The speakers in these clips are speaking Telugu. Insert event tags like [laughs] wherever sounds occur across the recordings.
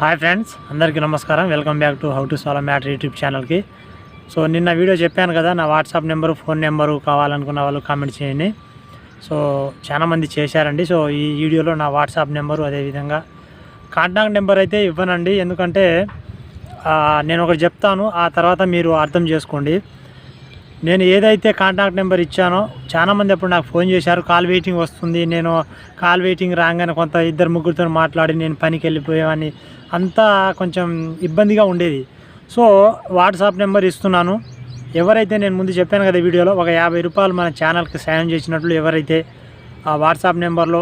హాయ్ ఫ్రెండ్స్ అందరికీ నమస్కారం. Welcome back to how to solve matter YouTube ఛానల్కి సో నిన్న వీడియో చెప్పాను కదా నా వాట్సాప్ నెంబరు ఫోన్ నెంబరు కావాలనుకున్న వాళ్ళు కామెంట్ చేయండి. సో చాలా మంది చేశారండి. సో ఈ వీడియోలో నా వాట్సాప్ నెంబరు అదేవిధంగా కాంటాక్ట్ నెంబర్ అయితే ఇవ్వనండి. ఎందుకంటే నేను ఒకటి చెప్తాను. ఆ తర్వాత మీరు అర్థం చేసుకోండి. నేను ఏదైతే కాంటాక్ట్ నెంబర్ ఇచ్చానో చాలా మంది అప్పుడు నాకు ఫోన్ చేశారు కాల్ వెయిటింగ్ వస్తుంది నేను కాల్ వెయిటింగ్ రాగానే కొంత ఇద్దరు ముగ్గురితో మాట్లాడి నేను పనికి వెళ్ళిపోయామని అంతా కొంచెం ఇబ్బందిగా ఉండేది. సో వాట్సాప్ నెంబర్ ఇస్తున్నాను. ఎవరైతే నేను ముందు చెప్పాను కదా వీడియోలో ఒక యాభై రూపాయలు మన ఛానల్కి సాయం చేసినట్లు ఎవరైతే ఆ వాట్సాప్ నెంబర్లో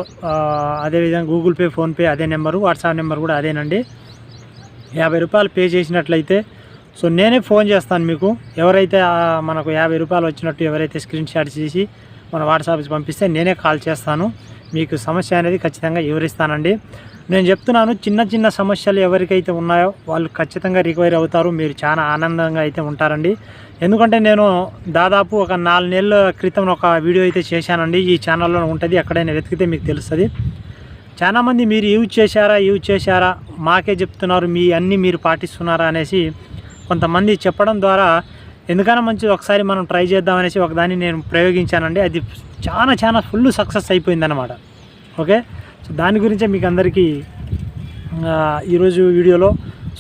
అదేవిధంగా గూగుల్ పే ఫోన్పే అదే నెంబరు వాట్సాప్ నెంబర్ కూడా అదేనండి. యాభై రూపాయలు పే చేసినట్లయితే సో నేనే ఫోన్ చేస్తాను మీకు. ఎవరైతే మనకు యాభై రూపాయలు వచ్చినట్టు ఎవరైతే స్క్రీన్ షాట్ చేసి మన వాట్సాప్కి పంపిస్తే నేనే కాల్ చేస్తాను. మీకు సమస్య అనేది ఖచ్చితంగా వివరిస్తానండి. నేను చెప్తున్నాను చిన్న చిన్న సమస్యలు ఎవరికైతే ఉన్నాయో వాళ్ళు ఖచ్చితంగా రికవరీ అవుతారు. మీరు చాలా ఆనందంగా అయితే ఉంటారండి. ఎందుకంటే నేను దాదాపు ఒక నాలుగు నెలల క్రితం ఒక వీడియో అయితే చేశానండి. ఈ ఛానల్లో ఉంటుంది ఎక్కడైనా వెతికితే మీకు తెలుస్తుంది. చాలామంది మీరు యూజ్ చేశారా యూజ్ చేశారా? మాకే చెప్తున్నారు మీ అన్నీ మీరు పాటిస్తున్నారా అనేసి కొంతమంది చెప్పడం ద్వారా ఎందుకైనా మంచిది ఒకసారి మనం ట్రై చేద్దామనేసి ఒకదాన్ని నేను ప్రయోగించానండి. అది చాలా చాలా ఫుల్ సక్సెస్ అయిపోయిందనమాట ఓకే? సో దాని గురించే మీకు అందరికీ ఈరోజు వీడియోలో.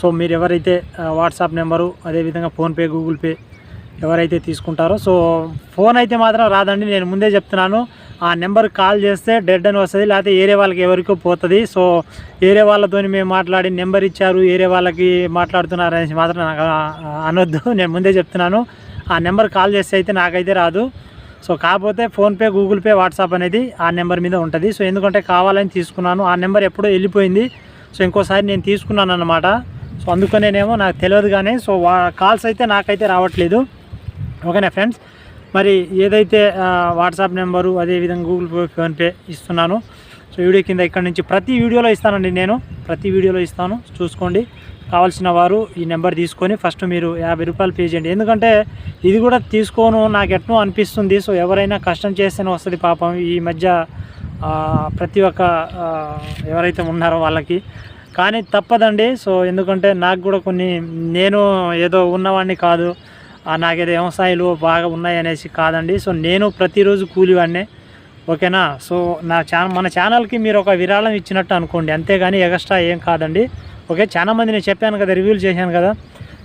సో మీరు ఎవరైతే వాట్సాప్ నెంబరు అదేవిధంగా ఫోన్పే గూగుల్ పే ఎవరైతే తీసుకుంటారో సో ఫోన్ అయితే మాత్రం రాదండి నేను ముందే చెప్తున్నాను. ఆ నెంబర్ కాల్ చేస్తే డెడ్ అని వస్తుంది లేకపోతే ఏరే వాళ్ళకి ఎవరికో పోతుంది. సో ఏరే వాళ్ళతో మేము మాట్లాడి నెంబర్ ఇచ్చారు ఏరే వాళ్ళకి మాట్లాడుతున్నారు అనేసి మాత్రం నాకు అనొద్దు. [laughs] నేను ముందే చెప్తున్నాను. ఆ నెంబర్ కాల్ చేస్తే అయితే నాకైతే రాదు. సో కాకపోతే ఫోన్పే గూగుల్ పే వాట్సాప్ అనేది ఆ నెంబర్ మీద ఉంటుంది. సో ఎందుకంటే కావాలని తీసుకున్నాను. ఆ నెంబర్ ఎప్పుడో వెళ్ళిపోయింది. సో ఇంకోసారి నేను తీసుకున్నాను అనమాట సో అందుకనేనేమో నాకు తెలియదు కానీ సో వా కాల్స్ అయితే నాకైతే రావట్లేదు. ఓకేనా ఫ్రెండ్స్? మరి ఏదైతే వాట్సాప్ నెంబరు అదేవిధంగా గూగుల్ పే ఫోన్పే ఇస్తున్నాను సో వీడియో కింద ఇక్కడ నుంచి ప్రతి వీడియోలో ఇస్తానండి నేను. ప్రతి వీడియోలో ఇస్తాను. చూసుకోండి. కావాల్సిన వారు ఈ నెంబర్ తీసుకొని ఫస్ట్ మీరు యాభై రూపాయలు పే చేయండి. ఎందుకంటే ఇది కూడా తీసుకోను నాకు ఎట్నో అనిపిస్తుంది. సో ఎవరైనా కష్టం చేస్తేనే వస్తుంది పాపం. ఈ మధ్య ప్రతి ఒక్క ఎవరైతే ఉన్నారో వాళ్ళకి. కానీ తప్పదండి. సో ఎందుకంటే నాకు కూడా కొన్ని నేను ఏదో ఉన్నవాడిని కాదు. నాకేదో వ్యవసాయాలు బాగా ఉన్నాయనేసి కాదండి. సో నేను ప్రతిరోజు కూలివాడినే. ఓకేనా? సో నా ఛానల్ మన ఛానల్కి మీరు ఒక విరాళం ఇచ్చినట్టు అనుకోండి. అంతేగాని ఎగస్ట్రా ఏం కాదండి. ఓకే? చాలా మంది నేను చెప్పాను కదా రివ్యూలు చేశాను కదా.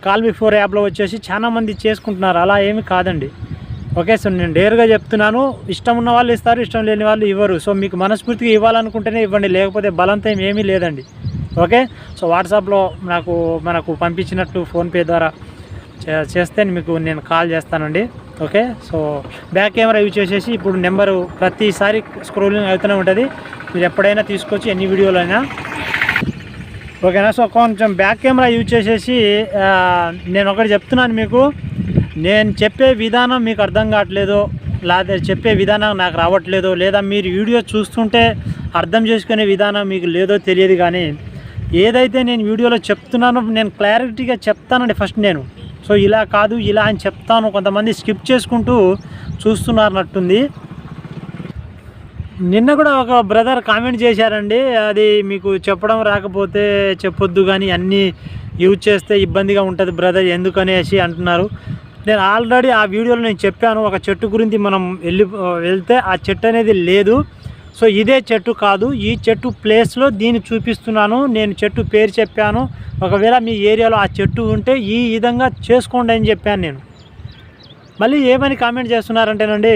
కాల్ బిఫోర్ యాప్లో వచ్చేసి చాలా మంది చేసుకుంటున్నారు. అలా ఏమి కాదండి. ఓకే? సో నేను డేర్గా చెప్తున్నాను. ఇష్టం ఉన్న వాళ్ళు ఇస్తారు ఇష్టం లేని వాళ్ళు ఇవ్వరు. సో మీకు మనస్ఫూర్తిగా ఇవ్వాలనుకుంటేనే ఇవ్వండి. లేకపోతే బలంతం ఏమీ లేదండి. ఓకే? సో వాట్సాప్లో నాకు మనకు పంపించినట్టు ఫోన్పే ద్వారా చేస్తే మీకు నేను కాల్ చేస్తానండి. Okay? So back camera use చేసేసి ఇప్పుడు నెంబరు ప్రతిసారి స్క్రోలింగ్ అవుతూనే ఉంటుంది. మీరు ఎప్పుడైనా తీసుకోవచ్చు ఎన్ని వీడియోలు అయినా. ఓకేనా? సో కొంచెం బ్యాక్ కెమెరా యూజ్ చేసేసి నేను ఒకటి చెప్తున్నాను మీకు. నేను చెప్పే విధానం మీకు అర్థం కావట్లేదు. లేదా చెప్పే విధానం నాకు రావట్లేదు. లేదా మీరు వీడియో చూస్తుంటే అర్థం చేసుకునే విధానం మీకు లేదో తెలియదు కానీ ఏదైతే నేను వీడియోలో చెప్తున్నానో నేను క్లారిటీగా చెప్తానండి ఫస్ట్ నేను. సో ఇలా కాదు ఇలా అని చెప్తాను. కొంతమంది స్కిప్ చేసుకుంటూ చూస్తున్నారన్నట్టుంది. నిన్న కూడా ఒక బ్రదర్ కామెంట్ చేశారండి. అది మీకు చెప్పడం రాకపోతే చెప్పొద్దు కానీ అన్నీ యూజ్ చేస్తే ఇబ్బందిగా ఉంటుంది బ్రదర్ ఎందుకనేసి అంటున్నారు. నేను ఆల్రెడీ ఆ వీడియోలో నేను చెప్పాను ఒక చెట్టు గురించి మనం వెళ్ళి వెళ్తే ఆ చెట్టు అనేది లేదు. సో ఇదే చెట్టు కాదు ఈ చెట్టు ప్లేస్లో దీన్ని చూపిస్తున్నాను నేను చెట్టు పేరు చెప్పాను. ఒకవేళ మీ ఏరియాలో ఆ చెట్టు ఉంటే ఈ విధంగా చేసుకోండి అని చెప్పాను నేను. మళ్ళీ ఏమని కామెంట్ చేస్తున్నారంటేనండి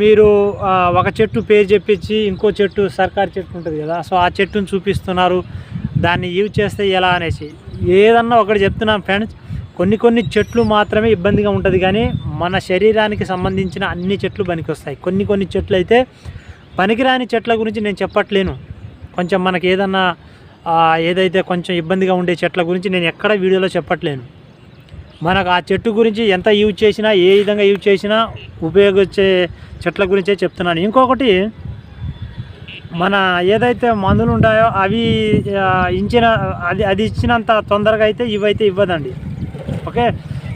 మీరు ఒక చెట్టు పేరు చెప్పించి ఇంకో చెట్టు సర్కార్ చెట్టు ఉంటుంది కదా సో ఆ చెట్టును చూపిస్తున్నారు దాన్ని యూజ్ చేస్తే ఎలా అనేసి. ఏదన్నా ఒకటి చెప్తున్నాను ఫ్రెండ్స్ కొన్ని కొన్ని చెట్లు మాత్రమే ఇబ్బందిగా ఉంటుంది కానీ మన శరీరానికి సంబంధించిన అన్ని చెట్లు పనికొస్తాయి. కొన్ని కొన్ని చెట్లు అయితే పనికిరాని చెట్ల గురించి నేను చెప్పట్లేను. కొంచెం మనకి ఏదన్నా ఏదైతే కొంచెం ఇబ్బందిగా ఉండే చెట్ల గురించి నేను ఎక్కడ వీడియోలో చెప్పట్లేను. మనకు ఆ చెట్టు గురించి ఎంత యూజ్ చేసినా ఏ విధంగా యూజ్ చేసినా ఉపయోగించే చెట్ల గురించే చెప్తున్నాను. ఇంకొకటి మన ఏదైతే మందులు ఉంటాయో అవి ఇచ్చిన అది అది ఇచ్చినంత తొందరగా అయితే ఇవైతే ఇవ్వదండి. ఓకే?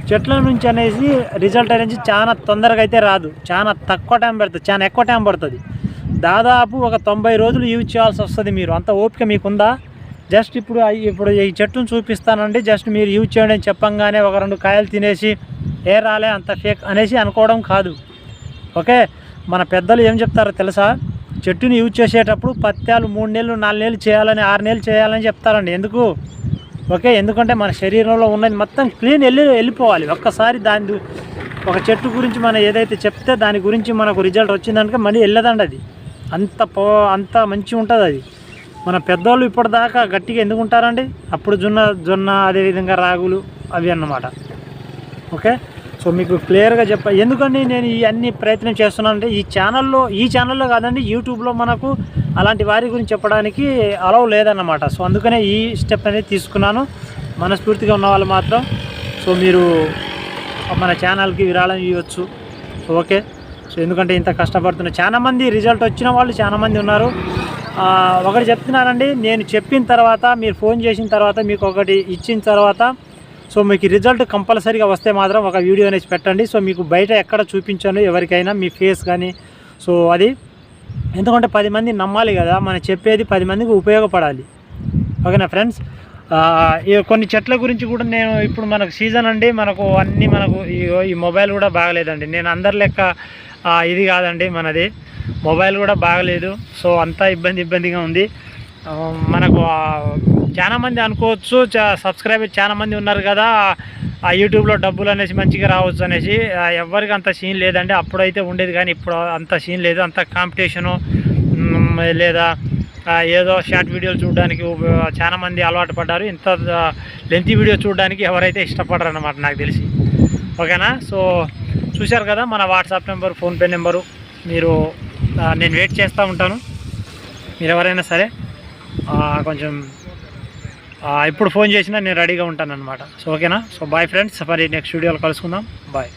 చెట్ల నుంచి అనేసి రిజల్ట్ అనేది చాలా తొందరగా అయితే రాదు. చాలా తక్కువ టైం పడుతుంది చాలా ఎక్కువ టైం పడుతుంది. దాదాపు ఒక తొంభై రోజులు యూజ్ చేయాల్సి వస్తుంది మీరు. అంత ఓపిక మీకుందా? జస్ట్ ఇప్పుడు ఇప్పుడు ఈ చెట్టును చూపిస్తానండి. జస్ట్ మీరు యూజ్ చేయండి అని చెప్పంగానే ఒక రెండు కాయలు తినేసి ఏ రాలే అంత ఫేక్ అనేసి అనుకోవడం కాదు. ఓకే? మన పెద్దలు ఏం చెప్తారో తెలుసా? చెట్టుని యూజ్ చేసేటప్పుడు పత్యాలు మూడు నెలలు నాలుగు నెలలు చేయాలని ఆరు నెలలు చేయాలని చెప్తారండి. ఎందుకు? ఓకే? ఎందుకంటే మన శరీరంలో ఉన్నది మొత్తం క్లీన్ వెళ్ళి వెళ్ళిపోవాలి. ఒక్కసారి దాని ఒక చెట్టు గురించి మనం ఏదైతే చెప్తే దాని గురించి మనకు రిజల్ట్ వచ్చిందంటే మళ్ళీ వెళ్ళదండి అది. అంత పో అంత మంచిగా ఉంటుంది అది. మన పెద్దోళ్ళు ఇప్పటిదాకా గట్టిగా ఎందుకు ఉంటారండి? అప్పుడు జొన్న జొన్న అదేవిధంగా రాగులు అవి అన్నమాట. ఓకే? సో మీకు క్లియర్గా చెప్ప ఎందుకండి నేను ఈ అన్ని ప్రయత్నం చేస్తున్నాను అంటే ఈ ఛానల్లో ఈ ఛానల్లో కాదండి యూట్యూబ్లో మనకు అలాంటి వారి గురించి చెప్పడానికి అలవ్ లేదన్నమాట. సో అందుకనే ఈ స్టెప్ అనేది తీసుకున్నాను. మనస్ఫూర్తిగా ఉన్న వాళ్ళు మాత్రం. సో మీరు మన ఛానల్కి విరాళం ఇవ్వచ్చు. So okay? సో ఎందుకంటే ఇంత కష్టపడుతున్న చాలామంది రిజల్ట్ వచ్చిన వాళ్ళు చాలామంది ఉన్నారు. ఒకటి చెప్తున్నానండి నేను చెప్పిన తర్వాత మీరు ఫోన్ చేసిన తర్వాత మీకు ఒకటి ఇచ్చిన తర్వాత సో మీకు రిజల్ట్ కంపల్సరీగా వస్తే మాత్రం ఒక వీడియో అనేది పెట్టండి. సో మీకు బయట ఎక్కడ చూపించాను ఎవరికైనా మీ ఫేస్ కానీ సో అది ఎందుకంటే పది మంది నమ్మాలి కదా మనం చెప్పేది పది మందికి ఉపయోగపడాలి. ఓకేనా ఫ్రెండ్స్? కొన్ని చెట్ల గురించి కూడా నేను ఇప్పుడు మనకు సీజన్ అండి మనకు అన్నీ మనకు ఈ- ఈ మొబైల్ కూడా బాగలేదండి. నేను అందరి లెక్క ఇది కాదండి మనది. మొబైల్ కూడా బాగలేదు. సో అంతా ఇబ్బంది ఇబ్బందిగా ఉంది. మనకు చాలామంది అనుకోవచ్చు సబ్స్క్రైబర్ చాలామంది ఉన్నారు కదా. ఆ యూట్యూబ్లో డబ్బులు అనేసి మంచిగా రావచ్చు అనేసి. ఎవరికి ఎవ్వరికి అంత సీన్ లేదండి. అప్పుడైతే ఉండేది కానీ ఇప్పుడు అంత సీన్ లేదు. అంత కాంపిటీషను లేదా ఏదో షార్ట్ వీడియోలు చూడడానికి చాలామంది అలవాటు పడ్డారు. ఇంత లెంతీ వీడియో చూడడానికి ఎవరైతే ఇష్టపడరు అన్నమాట నాకు తెలిసి. ఓకేనా? సో చూశారు కదా మన వాట్సాప్ నెంబర్ ఫోన్పే నెంబరు. మీరు నేను వెయిట్ చేస్తూ ఉంటాను. మీరు ఎవరైనా సరే కొంచెం ఇప్పుడు ఫోన్ చేసినా నేను రెడీగా ఉంటాను అనమాట సో ఓకేనా? So bye friends. మరి నెక్స్ట్ వీడియోలో కలుసుకుందాం. బాయ్.